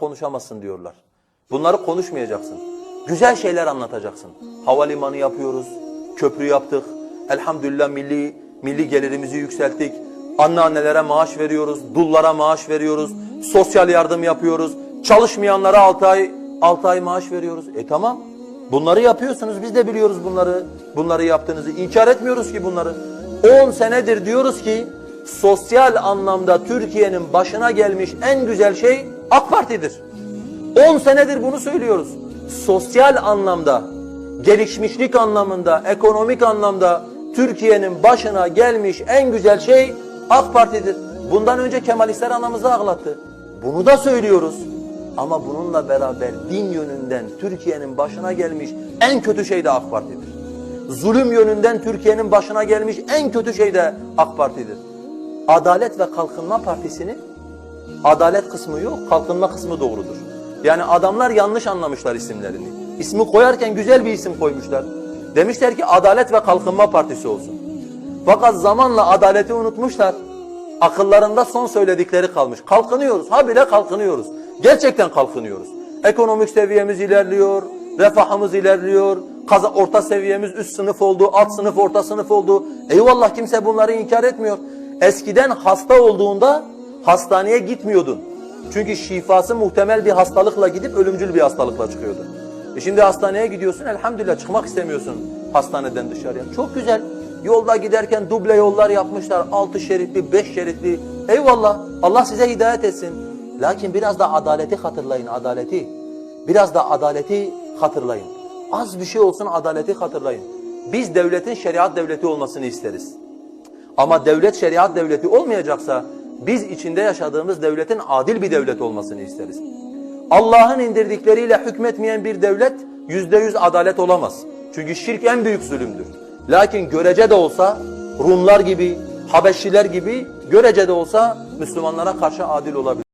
konuşamazsın diyorlar. Bunları konuşmayacaksın. Güzel şeyler anlatacaksın. Havalimanı yapıyoruz, köprü yaptık. Elhamdülillah milli milli gelirimizi yükselttik. Anneannelere maaş veriyoruz, dullara maaş veriyoruz, sosyal yardım yapıyoruz. Çalışmayanlara 6 ay 6 ay maaş veriyoruz. E tamam. Bunları yapıyorsunuz. Biz de biliyoruz bunları. Bunları yaptığınızı. İnkar etmiyoruz ki bunları. 10 senedir diyoruz ki sosyal anlamda Türkiye'nin başına gelmiş en güzel şey AK Parti'dir. 10 senedir bunu söylüyoruz. Sosyal anlamda, gelişmişlik anlamında, ekonomik anlamda Türkiye'nin başına gelmiş en güzel şey AK Parti'dir. Bundan önce Kemalistler anamızı ağlattı. Bunu da söylüyoruz. Ama bununla beraber din yönünden Türkiye'nin başına gelmiş en kötü şey de AK Parti'dir. Zulüm yönünden Türkiye'nin başına gelmiş en kötü şey de AK Parti'dir. Adalet ve Kalkınma Partisi'ni adalet kısmı yok, kalkınma kısmı doğrudur. Yani adamlar yanlış anlamışlar isimlerini. İsmi koyarken güzel bir isim koymuşlar. Demişler ki Adalet ve Kalkınma Partisi olsun. Fakat zamanla adaleti unutmuşlar. Akıllarında son söyledikleri kalmış. Kalkınıyoruz, ha bile kalkınıyoruz. Gerçekten kalkınıyoruz. Ekonomik seviyemiz ilerliyor, refahımız ilerliyor, kaza- orta seviyemiz üst sınıf oldu, alt sınıf orta sınıf oldu. Eyvallah kimse bunları inkar etmiyor. Eskiden hasta olduğunda hastaneye gitmiyordun. Çünkü şifası muhtemel bir hastalıkla gidip ölümcül bir hastalıkla çıkıyordu. E şimdi hastaneye gidiyorsun elhamdülillah çıkmak istemiyorsun hastaneden dışarıya. Çok güzel. Yolda giderken duble yollar yapmışlar. Altı şeritli, beş şeritli. Eyvallah. Allah size hidayet etsin. Lakin biraz da adaleti hatırlayın, adaleti. Biraz da adaleti hatırlayın. Az bir şey olsun adaleti hatırlayın. Biz devletin şeriat devleti olmasını isteriz. Ama devlet şeriat devleti olmayacaksa biz içinde yaşadığımız devletin adil bir devlet olmasını isteriz. Allah'ın indirdikleriyle hükmetmeyen bir devlet yüzde yüz adalet olamaz. Çünkü şirk en büyük zulümdür. Lakin görece de olsa Rumlar gibi, Habeşliler gibi görece de olsa Müslümanlara karşı adil olabilir.